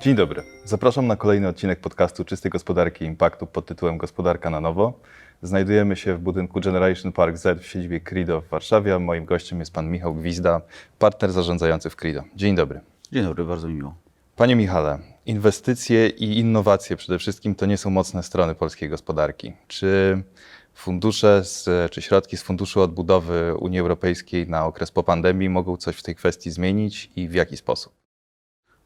Dzień dobry. Zapraszam na kolejny odcinek podcastu Czystej Gospodarki Impaktu pod tytułem Gospodarka na nowo. Znajdujemy się w budynku Generation Park Z w siedzibie Credo w Warszawie. a Moim gościem jest pan Michał Gwizda, partner zarządzający w Credo. Dzień dobry. Dzień dobry, bardzo mi miło. Panie Michale, inwestycje i innowacje przede wszystkim to nie są mocne strony polskiej gospodarki. Czy fundusze, z, czy środki z Funduszu Odbudowy Unii Europejskiej na okres po pandemii mogą coś w tej kwestii zmienić i w jaki sposób?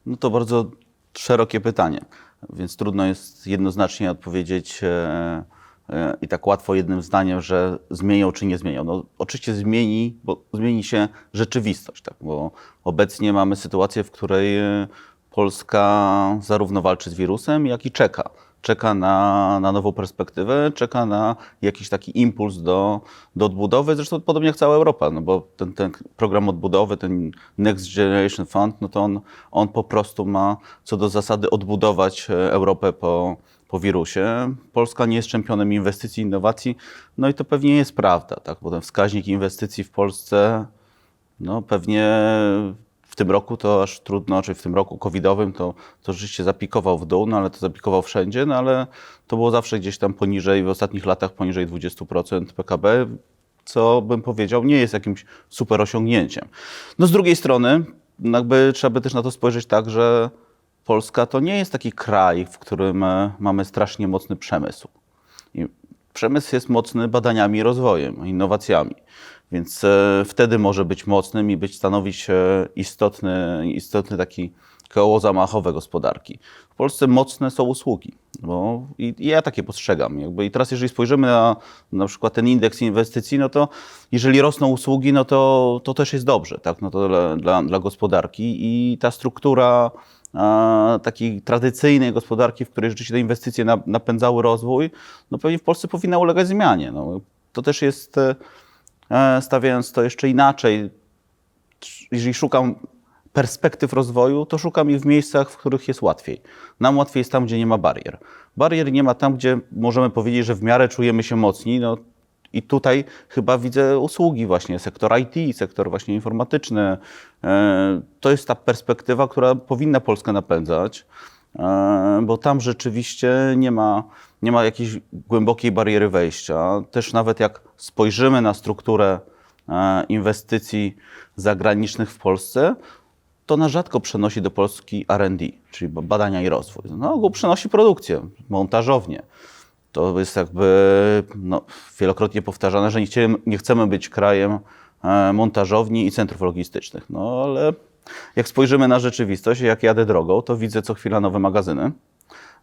No to bardzo szerokie pytanie, więc trudno jest jednoznacznie odpowiedzieć e, e, i tak łatwo jednym zdaniem, że zmienią czy nie zmienią. No, oczywiście zmieni, bo zmieni się rzeczywistość, tak? bo obecnie mamy sytuację, w której e, Polska zarówno walczy z wirusem, jak i czeka. Czeka na, na nową perspektywę, czeka na jakiś taki impuls do, do odbudowy. Zresztą podobnie jak cała Europa, no bo ten, ten program odbudowy, ten Next Generation Fund, no to on, on po prostu ma co do zasady odbudować e, Europę po, po wirusie. Polska nie jest czempionem inwestycji, innowacji, no i to pewnie jest prawda, tak? bo ten wskaźnik inwestycji w Polsce no pewnie w tym roku to aż trudno, czy w tym roku covidowym to, to rzeczywiście zapikował w dół, no ale to zapikował wszędzie, no ale to było zawsze gdzieś tam poniżej, w ostatnich latach poniżej 20% PKB, co bym powiedział nie jest jakimś super osiągnięciem. No z drugiej strony jakby trzeba by też na to spojrzeć tak, że Polska to nie jest taki kraj, w którym e, mamy strasznie mocny przemysł. I przemysł jest mocny badaniami i rozwojem, innowacjami. Więc e, wtedy może być mocnym i być stanowić e, istotny, istotny taki koło zamachowe gospodarki. W Polsce mocne są usługi. Bo i, i ja takie postrzegam. Jakby I teraz, jeżeli spojrzymy na na przykład ten indeks inwestycji, no to jeżeli rosną usługi, no to, to też jest dobrze, tak? no to dla, dla, dla gospodarki i ta struktura a, takiej tradycyjnej gospodarki, w której rzeczywiście te inwestycje na, napędzały rozwój, no pewnie w Polsce powinna ulegać zmianie. No, to też jest, e, stawiając to jeszcze inaczej, jeżeli szukam perspektyw rozwoju, to szukam ich w miejscach, w których jest łatwiej. Nam łatwiej jest tam, gdzie nie ma barier. Barier nie ma tam, gdzie możemy powiedzieć, że w miarę czujemy się mocni. No, I tutaj chyba widzę usługi właśnie, sektor IT, sektor właśnie informatyczny. E, To jest ta perspektywa, która powinna Polskę napędzać, e, bo tam rzeczywiście nie ma, nie ma jakiejś głębokiej bariery wejścia. Też nawet jak spojrzymy na strukturę e, inwestycji zagranicznych w Polsce, to na rzadko przenosi do Polski R&D, czyli badania i rozwój. Na ogół przenosi produkcję, montażownię. To jest jakby no, wielokrotnie powtarzane, że nie, chcemy, nie chcemy być krajem e, montażowni i centrów logistycznych. No ale jak spojrzymy na rzeczywistość, jak jadę drogą, to widzę co chwila nowe magazyny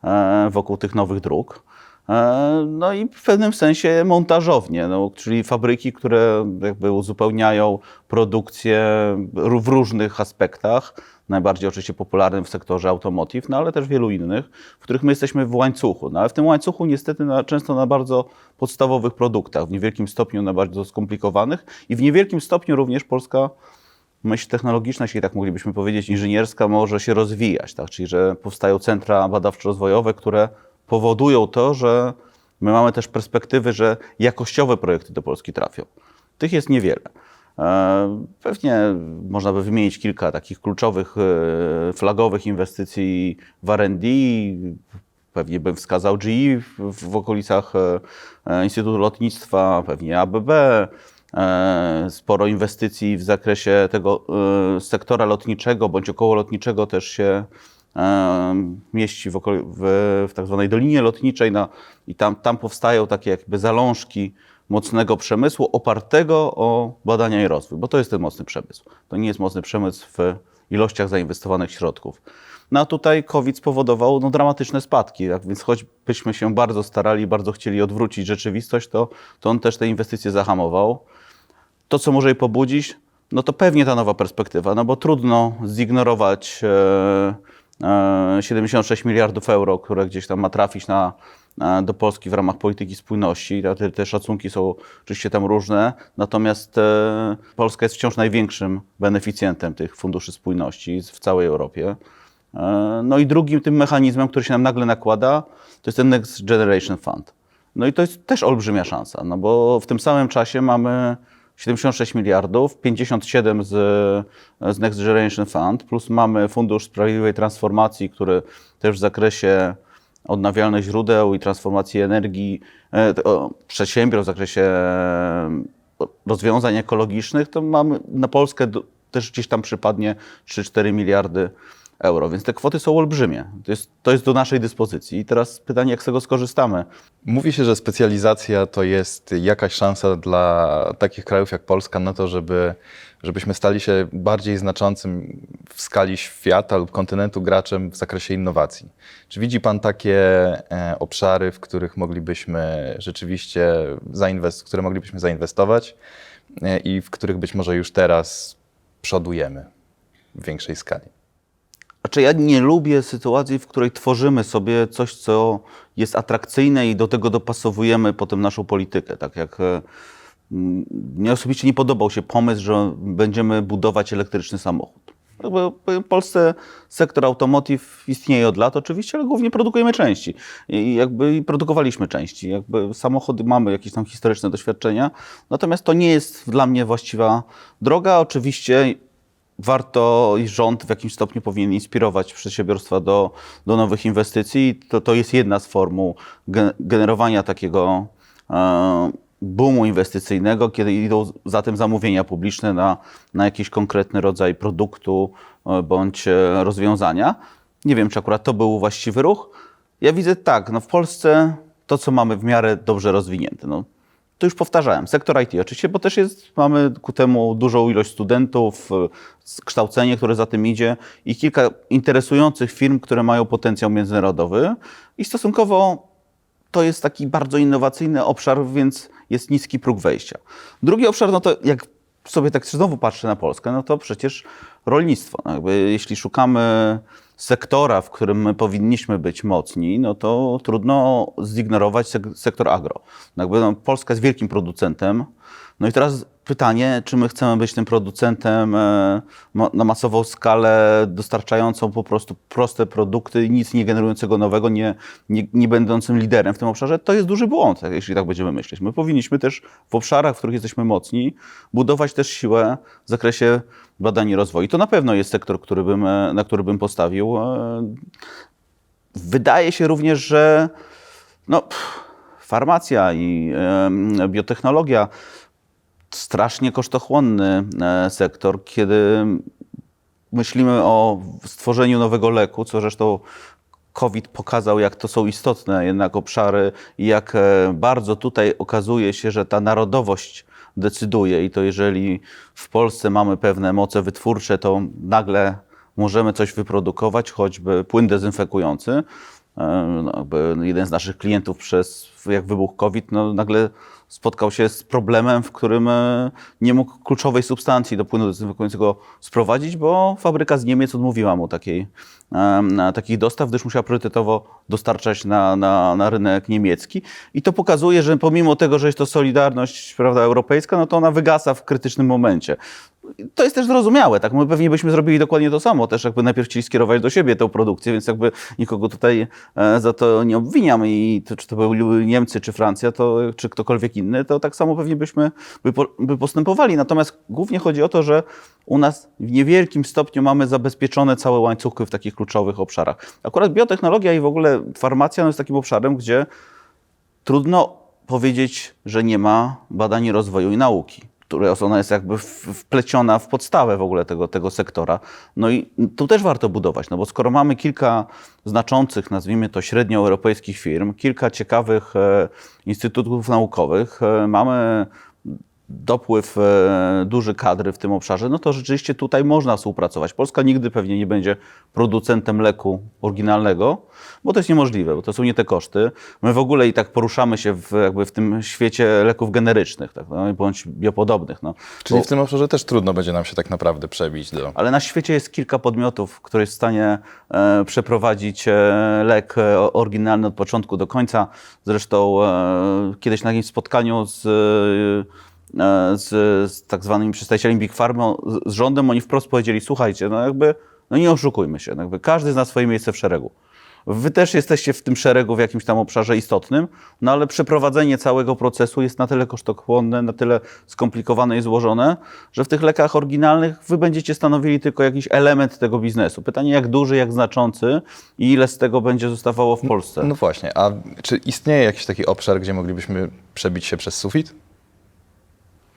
e, wokół tych nowych dróg. E, No i w pewnym sensie montażownie, no, czyli fabryki, które jakby uzupełniają produkcję w różnych aspektach. Najbardziej oczywiście popularnym w sektorze automotive, no ale też wielu innych, w których my jesteśmy w łańcuchu. No ale w tym łańcuchu niestety na, często na bardzo podstawowych produktach, w niewielkim stopniu na bardzo skomplikowanych i w niewielkim stopniu również Polska myśl technologiczna, jeśli tak moglibyśmy powiedzieć, inżynierska może się rozwijać, tak? czyli że powstają centra badawczo-rozwojowe, które powodują to, że my mamy też perspektywy, że jakościowe projekty do Polski trafią. Tych jest niewiele. E, Pewnie można by wymienić kilka takich kluczowych, e, flagowych inwestycji w R&D. Pewnie bym wskazał GE w, okolicach e, Instytutu Lotnictwa, pewnie ABB, sporo inwestycji w zakresie tego e, sektora lotniczego bądź okołolotniczego też się e, mieści w, okol- w, w tak zwanej Dolinie Lotniczej na, i tam, tam powstają takie jakby zalążki mocnego przemysłu opartego o badania i rozwój, bo to jest ten mocny przemysł. To nie jest mocny przemysł w ilościach zainwestowanych środków. No a tutaj COVID spowodował no, dramatyczne spadki, tak? więc choćbyśmy się bardzo starali, bardzo chcieli odwrócić rzeczywistość, to, to on też te inwestycje zahamował. To, co może je pobudzić, no to pewnie ta nowa perspektywa, no bo trudno zignorować e, e, 76 miliardów euro, które gdzieś tam ma trafić na, na, do Polski w ramach polityki spójności. Te, te szacunki są oczywiście tam różne, natomiast e, Polska jest wciąż największym beneficjentem tych funduszy spójności w całej Europie. E, No i drugim tym mechanizmem, który się nam nagle nakłada, to jest ten Next Generation Fund. No i to jest też olbrzymia szansa, no bo w tym samym czasie mamy 76 miliardów, 57 z, z Next Generation Fund, plus mamy Fundusz Sprawiedliwej Transformacji, który też w zakresie odnawialnych źródeł i transformacji energii, e, przedsiębiorstw w zakresie e, rozwiązań ekologicznych, to mamy na Polskę też gdzieś tam przypadnie 3-4 miliardy euro, więc te kwoty są olbrzymie. To jest, to jest do naszej dyspozycji. I teraz pytanie, jak z tego skorzystamy? Mówi się, że specjalizacja to jest jakaś szansa dla takich krajów jak Polska na to, żeby, żebyśmy stali się bardziej znaczącym w skali świata lub kontynentu graczem w zakresie innowacji. Czy widzi Pan takie e, obszary, w których moglibyśmy rzeczywiście zainwest- w które moglibyśmy zainwestować e, i w których być może już teraz przodujemy w większej skali? Znaczy, ja nie lubię sytuacji, w której tworzymy sobie coś, co jest atrakcyjne i do tego dopasowujemy potem naszą politykę. Tak jak e, mnie osobiście nie podobał się pomysł, że będziemy budować elektryczny samochód. W Polsce sektor automotive istnieje od lat oczywiście, ale głównie produkujemy części. I jakby produkowaliśmy części. Jakby samochody mamy jakieś tam historyczne doświadczenia. Natomiast to nie jest dla mnie właściwa droga. Oczywiście warto i rząd w jakimś stopniu powinien inspirować przedsiębiorstwa do, do nowych inwestycji. To, to jest jedna z formuł ge- generowania takiego e, boomu inwestycyjnego, kiedy idą za tym zamówienia publiczne na, na jakiś konkretny rodzaj produktu e, bądź e, rozwiązania. Nie wiem, czy akurat to był właściwy ruch. Ja widzę tak, no w Polsce to, co mamy w miarę dobrze rozwinięte. No, to już powtarzałem, sektor IT oczywiście, bo też jest, mamy ku temu dużą ilość studentów, s- kształcenie, które za tym idzie i kilka interesujących firm, które mają potencjał międzynarodowy i stosunkowo to jest taki bardzo innowacyjny obszar, więc jest niski próg wejścia. Drugi obszar, no to jak sobie tak znowu patrzę na Polskę, no to przecież rolnictwo. No jakby jeśli szukamy sektora, w którym my powinniśmy być mocni, no to trudno zignorować sek- sektor agro. No jakby no, Polska jest wielkim producentem. No i teraz pytanie, czy my chcemy być tym producentem e, na masową skalę, dostarczającą po prostu proste produkty, nic nie generującego nowego, nie, nie, nie będącym liderem w tym obszarze, to jest duży błąd, jeśli tak będziemy myśleć. My powinniśmy też w obszarach, w których jesteśmy mocni, budować też siłę w zakresie badań i rozwoju. To na pewno jest sektor, który bym, e, na który bym postawił. E, Wydaje się również, że no, pff, farmacja i biotechnologia strasznie kosztochłonny e, sektor, kiedy myślimy o stworzeniu nowego leku, co zresztą COVID pokazał, jak to są istotne jednak obszary i jak e, bardzo tutaj okazuje się, że ta narodowość decyduje i to jeżeli w Polsce mamy pewne moce wytwórcze, to nagle możemy coś wyprodukować, choćby płyn dezynfekujący. E, No, jeden z naszych klientów przez, jak wybuchł COVID, no, nagle spotkał się z problemem, w którym e, nie mógł kluczowej substancji do płynu dezynfekującego sprowadzić, bo fabryka z Niemiec odmówiła mu takiej, takich dostaw, gdyż musiała priorytetowo dostarczać na, na, na rynek niemiecki. I to pokazuje, że pomimo tego, że jest to solidarność prawda, europejska, no to ona wygasa w krytycznym momencie. To jest też zrozumiałe, tak? My pewnie byśmy zrobili dokładnie to samo, też jakby najpierw chcieli skierować do siebie tę produkcję, więc jakby nikogo tutaj e, za to nie obwiniam i to, czy to były Niemcy, czy Francja, to, czy ktokolwiek inny, to tak samo pewnie byśmy by, by postępowali. Natomiast głównie chodzi o to, że u nas w niewielkim stopniu mamy zabezpieczone całe łańcuchy w takich kluczowych obszarach. Akurat biotechnologia i w ogóle farmacja no jest takim obszarem, gdzie trudno powiedzieć, że nie ma badań rozwoju i nauki, które ona jest jakby wpleciona w podstawę w ogóle tego, tego sektora. No i tu też warto budować, no bo skoro mamy kilka znaczących, nazwijmy to średnioeuropejskich firm, kilka ciekawych e, instytutów naukowych, e, mamy dopływ e, duży kadry w tym obszarze, no to rzeczywiście tutaj można współpracować. Polska nigdy pewnie nie będzie producentem leku oryginalnego, bo to jest niemożliwe, bo to są nie te koszty. My w ogóle i tak poruszamy się w, jakby w tym świecie leków generycznych, tak, no, bądź biopodobnych. No. Czyli Bo- w tym obszarze też trudno będzie nam się tak naprawdę przebić do... ale na świecie jest kilka podmiotów, które jest w stanie e, przeprowadzić e, lek e, oryginalny od początku do końca. Zresztą e, kiedyś na jakimś spotkaniu z, e, z, z tak zwanymi przedstawicielami Big Pharma, z, rządem, oni wprost powiedzieli, słuchajcie, no jakby, no nie oszukujmy się, no jakby każdy zna swoje miejsce w szeregu. Wy też jesteście w tym szeregu w jakimś tam obszarze istotnym, no ale przeprowadzenie całego procesu jest na tyle kosztochłonne, na tyle skomplikowane i złożone, że w tych lekach oryginalnych wy będziecie stanowili tylko jakiś element tego biznesu. Pytanie, jak duży, jak znaczący i ile z tego będzie zostawało w Polsce. No właśnie, a czy istnieje jakiś taki obszar, gdzie moglibyśmy przebić się przez sufit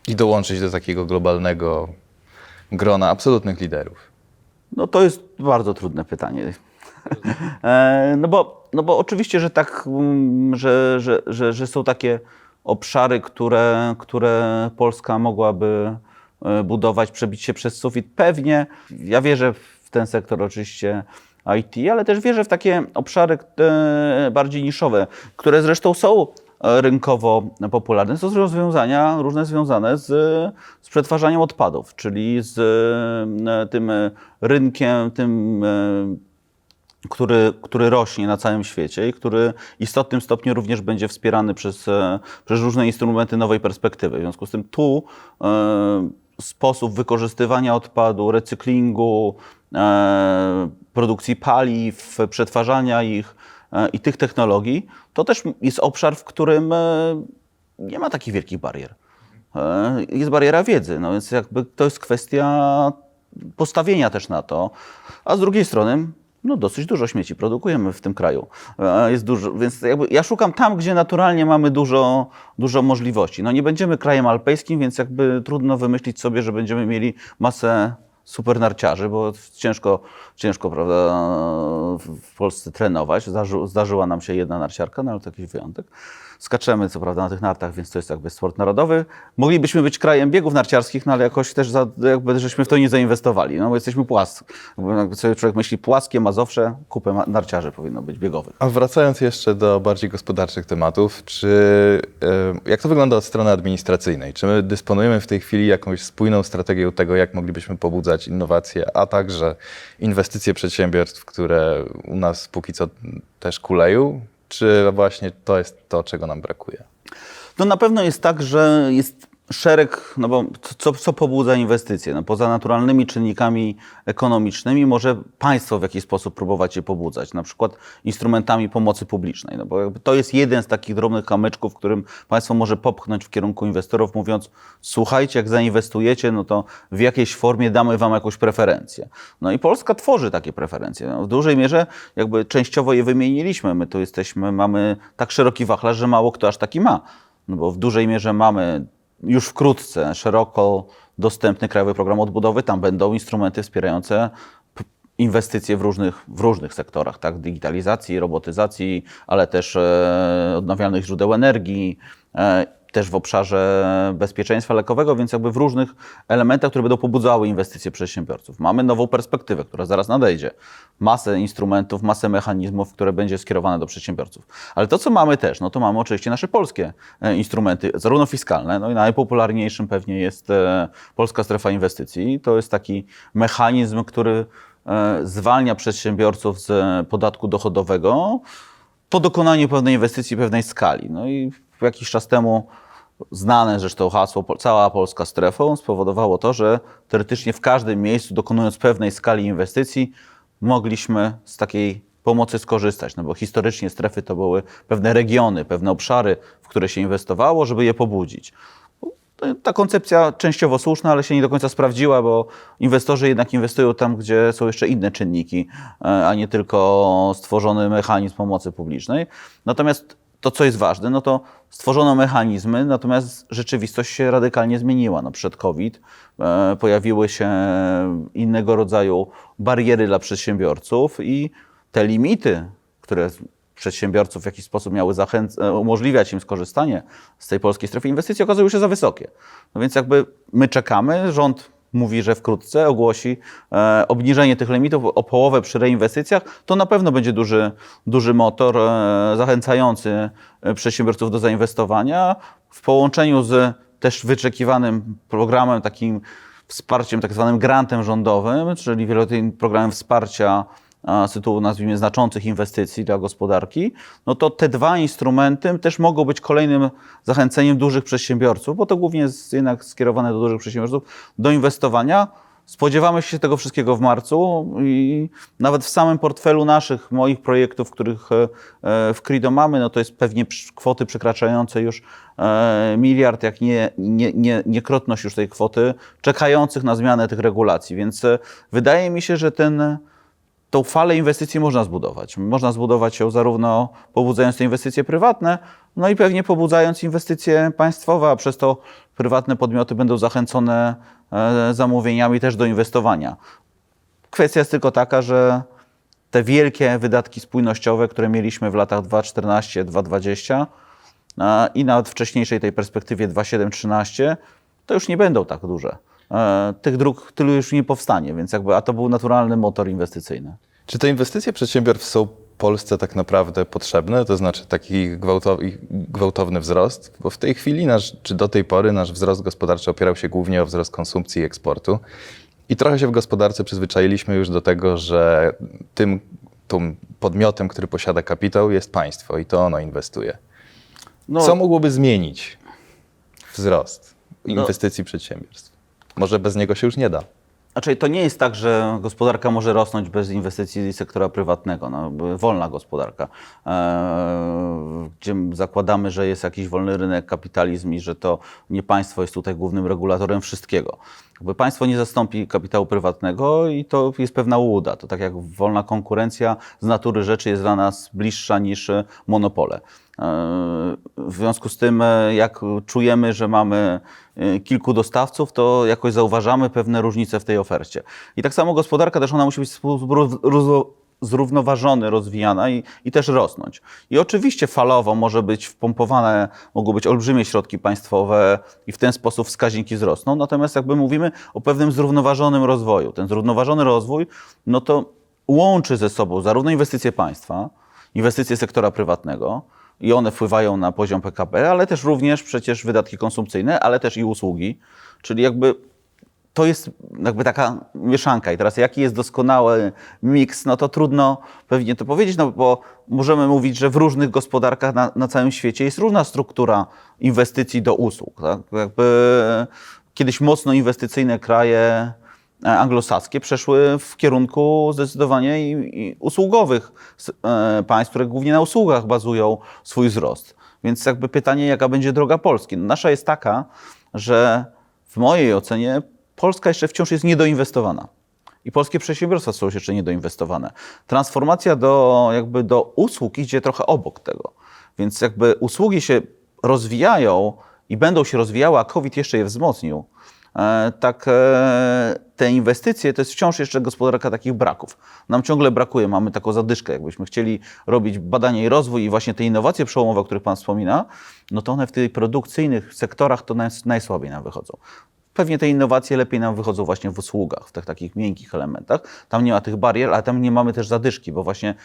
i dołączyć do takiego globalnego grona absolutnych liderów? No to jest bardzo trudne pytanie. E, No bo, no bo oczywiście, że tak, mm, że, że, że, że są takie obszary, które, które Polska mogłaby e, budować, przebić się przez sufit. Pewnie, ja wierzę w ten sektor oczywiście IT, ale też wierzę w takie obszary e, bardziej niszowe, które zresztą są rynkowo popularne. To są rozwiązania różne związane z, z przetwarzaniem odpadów, czyli z e, tym e, rynkiem, tym e, który, który rośnie na całym świecie i który w istotnym stopniu również będzie wspierany przez, e, przez różne instrumenty nowej perspektywy. W związku z tym tu e, sposób wykorzystywania odpadu, recyklingu, e, produkcji paliw, przetwarzania ich e, i tych technologii, to też jest obszar, w którym e, nie ma takich wielkich barier. E, Jest bariera wiedzy, no więc jakby to jest kwestia postawienia też na to, a z drugiej strony no dosyć dużo śmieci produkujemy w tym kraju. E, Jest dużo, więc jakby ja szukam tam, gdzie naturalnie mamy dużo, dużo możliwości. No nie będziemy krajem alpejskim, więc jakby trudno wymyślić sobie, że będziemy mieli masę super narciarzy, bo ciężko, ciężko prawda, w- Polsce trenować. Zdarzy, zdarzyła nam się jedna narciarka, no ale to jakiś wyjątek. Skaczemy co prawda na tych nartach, więc to jest jakby sport narodowy. Moglibyśmy być krajem biegów narciarskich, no ale jakoś też za, jakby żeśmy w to nie zainwestowali, no bo jesteśmy płascy. Jakby sobie człowiek myśli płaskie Mazowsze, kupę narciarzy powinno być biegowych. A wracając jeszcze do bardziej gospodarczych tematów, czy e, jak to wygląda od strony administracyjnej? Czy my dysponujemy w tej chwili jakąś spójną strategią tego, jak moglibyśmy pobudzać innowacje, a także inwestycje przedsiębiorstw, które u nas póki co też kuleją? Czy właśnie to jest to, czego nam brakuje? No na pewno jest tak, że jest szereg, no bo co, co pobudza inwestycje? No poza naturalnymi czynnikami ekonomicznymi może państwo w jakiś sposób próbować je pobudzać, na przykład instrumentami pomocy publicznej, no bo to jest jeden z takich drobnych kamyczków, którym państwo może popchnąć w kierunku inwestorów, mówiąc słuchajcie, jak zainwestujecie, no to w jakiejś formie damy wam jakąś preferencję. No i Polska tworzy takie preferencje. No, w dużej mierze jakby częściowo je wymieniliśmy. My tu jesteśmy, mamy tak szeroki wachlarz, że mało kto aż taki ma. No bo w dużej mierze mamy już wkrótce szeroko dostępny Krajowy Program Odbudowy. Tam będą instrumenty wspierające inwestycje w różnych, w różnych sektorach, tak? digitalizacji, robotyzacji, ale też e, odnawialnych źródeł energii, e, też w obszarze bezpieczeństwa lekowego, więc jakby w różnych elementach, które będą pobudzały inwestycje przedsiębiorców. Mamy nową perspektywę, która zaraz nadejdzie. Masę instrumentów, masę mechanizmów, które będzie skierowane do przedsiębiorców. Ale to, co mamy też, no to mamy oczywiście nasze polskie e, instrumenty, zarówno fiskalne, no i najpopularniejszym pewnie jest e, Polska Strefa Inwestycji. To jest taki mechanizm, który e, zwalnia przedsiębiorców z podatku dochodowego po dokonaniu pewnej inwestycji, pewnej skali. No i jakiś czas temu znane zresztą hasło "Pol- cała Polska strefą spowodowało to, że teoretycznie w każdym miejscu, dokonując pewnej skali inwestycji, mogliśmy z takiej pomocy skorzystać, no bo historycznie strefy to były pewne regiony, pewne obszary, w które się inwestowało, żeby je pobudzić. To- Ta koncepcja częściowo słuszna, ale się nie do końca sprawdziła, bo inwestorzy jednak inwestują tam, gdzie są jeszcze inne czynniki, e, a nie tylko stworzony mechanizm pomocy publicznej. Natomiast to, co jest ważne, no to stworzono mechanizmy, natomiast rzeczywistość się radykalnie zmieniła. No przed COVID e, pojawiły się innego rodzaju bariery dla przedsiębiorców i te limity, które przedsiębiorców w jakiś sposób miały e, umożliwiać im skorzystanie z tej polskiej strefy inwestycji, okazują się za wysokie. No więc jakby my czekamy, rząd mówi, że wkrótce ogłosi e, obniżenie tych limitów o połowę przy reinwestycjach, to na pewno będzie duży, duży motor e, zachęcający e, przedsiębiorców do zainwestowania. W połączeniu z też wyczekiwanym programem takim wsparciem, tak zwanym grantem rządowym, czyli wieloletnim programem wsparcia z tytułu, nazwijmy, znaczących inwestycji dla gospodarki, no to te dwa instrumenty też mogą być kolejnym zachęceniem dużych przedsiębiorców, bo to głównie jest jednak skierowane do dużych przedsiębiorców, do inwestowania Spodziewamy się tego wszystkiego w marcu i nawet w samym portfelu naszych, moich projektów, których e, e, w Crido mamy, no to jest pewnie kwoty przekraczające już e, miliard, jak nie, nie, nie, niekrotność już tej kwoty, czekających na zmianę tych regulacji. Więc wydaje mi się, że ten, tą falę inwestycji można zbudować. Można zbudować ją zarówno pobudzając te inwestycje prywatne, no i pewnie pobudzając inwestycje państwowe, a przez to prywatne podmioty będą zachęcone e, zamówieniami też do inwestowania. Kwestia jest tylko taka, że te wielkie wydatki spójnościowe, które mieliśmy w latach 2014-2020 e, i nawet wcześniejszej tej perspektywie 2007-2013, to już nie będą tak duże. E, Tych dróg tylu już nie powstanie, więc jakby, a to był naturalny motor inwestycyjny. Czy te inwestycje przedsiębiorstw są Polsce tak naprawdę potrzebne? To znaczy taki gwałtowny, wzrost? Bo w tej chwili, nasz, czy do tej pory, nasz wzrost gospodarczy opierał się głównie o wzrost konsumpcji i eksportu. I trochę się w gospodarce przyzwyczailiśmy już do tego, że tym, tym podmiotem, który posiada kapitał, jest państwo i to ono inwestuje. No, Co mogłoby zmienić wzrost inwestycji przedsiębiorstw? Może bez niego się już nie da. Znaczy, to nie jest tak, że gospodarka może rosnąć bez inwestycji sektora prywatnego. No, wolna gospodarka, e, gdzie zakładamy, że jest jakiś wolny rynek, kapitalizm i że to nie państwo jest tutaj głównym regulatorem wszystkiego. Jakby państwo nie zastąpi kapitału prywatnego i to jest pewna łuda. To tak jak wolna konkurencja z natury rzeczy jest dla nas bliższa niż monopole. E, W związku z tym, e, jak czujemy, że mamy e, kilku dostawców, to jakoś zauważamy pewne różnice w tej ofercie. I tak samo gospodarka też ona musi być zrównoważony, rozwijana i, i też rosnąć. I oczywiście falowo może być wpompowane, mogą być olbrzymie środki państwowe i w ten sposób wskaźniki wzrosną. Natomiast jakby mówimy o pewnym zrównoważonym rozwoju. Ten zrównoważony rozwój, no to łączy ze sobą zarówno inwestycje państwa, inwestycje sektora prywatnego, i one wpływają na poziom PKB, ale też również przecież wydatki konsumpcyjne, ale też i usługi. Czyli jakby to jest jakby taka mieszanka. I teraz jaki jest doskonały miks, no to trudno pewnie to powiedzieć, no bo możemy mówić, że w różnych gospodarkach na, na całym świecie jest różna struktura inwestycji do usług. Tak? Jakby kiedyś mocno inwestycyjne kraje anglosaskie przeszły w kierunku zdecydowanie i, i usługowych e, państw, które głównie na usługach bazują swój wzrost. Więc jakby pytanie, jaka będzie droga Polski? No nasza jest taka, że w mojej ocenie Polska jeszcze wciąż jest niedoinwestowana. I polskie przedsiębiorstwa są jeszcze niedoinwestowane. Transformacja do, jakby do usług idzie trochę obok tego. Więc jakby usługi się rozwijają i będą się rozwijały, a COVID jeszcze je wzmocnił. E, tak e, te inwestycje to jest wciąż jeszcze gospodarka takich braków. Nam ciągle brakuje, mamy taką zadyszkę. Jakbyśmy chcieli robić badania i rozwój i właśnie te innowacje przełomowe, o których Pan wspomina, no to one w tych produkcyjnych sektorach to naj, najsłabiej nam wychodzą. Pewnie te innowacje lepiej nam wychodzą właśnie w usługach, w tych takich miękkich elementach. Tam nie ma tych barier, ale tam nie mamy też zadyszki, bo właśnie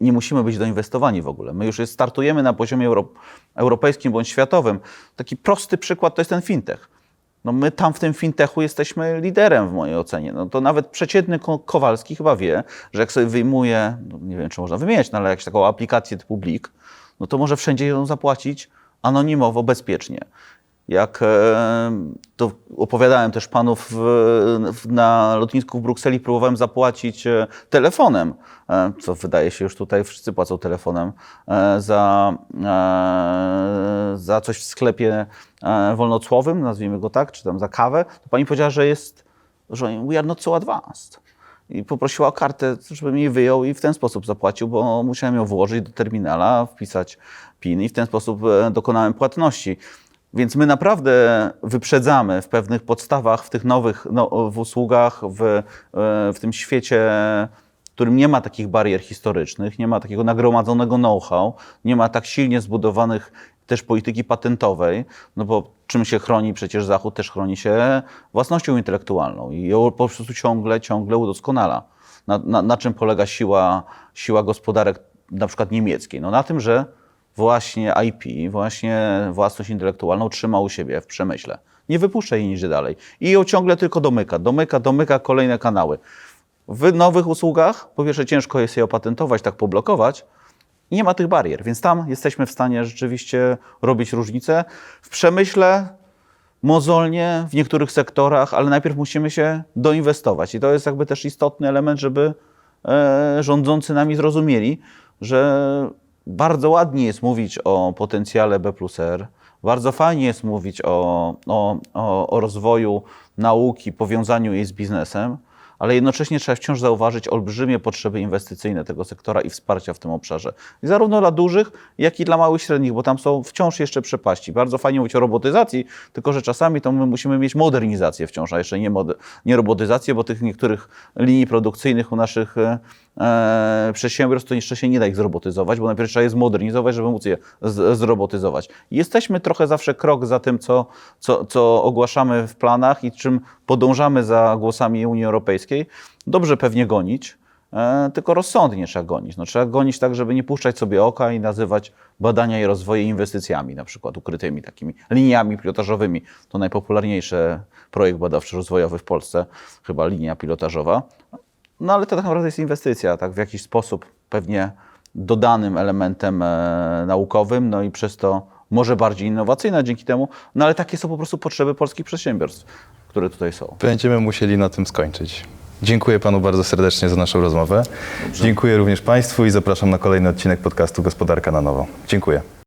nie musimy być doinwestowani w ogóle. My już startujemy na poziomie euro, europejskim bądź światowym. Taki prosty przykład to jest ten fintech. No my tam w tym fintechu jesteśmy liderem w mojej ocenie. No to nawet przeciętny Ko- Kowalski chyba wie, że jak sobie wyjmuje, no nie wiem czy można wymieniać, no ale jakąś taką aplikację typu Blik, no to może wszędzie ją zapłacić anonimowo, bezpiecznie. Jak e, to opowiadałem też panu w, w, na lotnisku w Brukseli, próbowałem zapłacić e, telefonem, e, co wydaje się już tutaj wszyscy płacą telefonem za, za coś w sklepie wolnocłowym, nazwijmy go tak, czy tam za kawę, to pani powiedziała, że jest, że we are not so advanced. I poprosiła o kartę, żebym jej wyjął i w ten sposób zapłacił, bo musiałem ją włożyć do terminala, wpisać PIN i w ten sposób dokonałem płatności. Więc my naprawdę wyprzedzamy w pewnych podstawach, w tych nowych no, w usługach, w, e, w tym świecie, w którym nie ma takich barier historycznych, nie ma takiego nagromadzonego know-how, nie ma tak silnie zbudowanych też polityki patentowej, no bo czym się chroni przecież Zachód, też chroni się własnością intelektualną i ją po prostu ciągle, ciągle udoskonala. Na, na, na czym polega siła, siła gospodarek na przykład niemieckiej? No na tym, że właśnie IP, właśnie własność intelektualną trzyma u siebie w przemyśle. Nie wypuszcza jej nigdzie dalej. I ją ciągle tylko domyka, domyka, domyka kolejne kanały. W nowych usługach, po pierwsze, ciężko jest je opatentować, tak poblokować, nie ma tych barier, więc tam jesteśmy w stanie rzeczywiście robić różnicę. W przemyśle mozolnie w niektórych sektorach, ale najpierw musimy się doinwestować. I to jest jakby też istotny element, żeby e, rządzący nami zrozumieli, że bardzo ładnie jest mówić o potencjale B plus R, bardzo fajnie jest mówić o, o, o, o rozwoju nauki, powiązaniu jej z biznesem, ale jednocześnie trzeba wciąż zauważyć olbrzymie potrzeby inwestycyjne tego sektora i wsparcia w tym obszarze. I zarówno dla dużych, jak i dla małych i średnich, bo tam są wciąż jeszcze przepaści. Bardzo fajnie mówić o robotyzacji, tylko że czasami to my musimy mieć modernizację wciąż, a jeszcze nie, nie robotyzację, bo tych niektórych linii produkcyjnych u naszych e, przedsiębiorstw to jeszcze się nie da ich zrobotyzować, bo najpierw trzeba je zmodernizować, żeby móc je zrobotyzować. Jesteśmy trochę zawsze krok za tym, co, co, co ogłaszamy w planach i czym podążamy za głosami Unii Europejskiej. Dobrze pewnie gonić, e, tylko rozsądnie trzeba gonić. No, trzeba gonić tak, żeby nie puszczać sobie oka i nazywać badania i rozwoje inwestycjami, na przykład ukrytymi takimi liniami pilotażowymi. To najpopularniejszy projekt badawczo-rozwojowy w Polsce, chyba linia pilotażowa. No ale to tak naprawdę jest inwestycja, tak w jakiś sposób pewnie dodanym elementem e, naukowym, no i przez to może bardziej innowacyjna dzięki temu, no ale takie są po prostu potrzeby polskich przedsiębiorstw, które tutaj są. Będziemy musieli na tym skończyć. Dziękuję panu bardzo serdecznie za naszą rozmowę. Dziękuję również państwu i zapraszam na kolejny odcinek podcastu Gospodarka na nowo. Dziękuję.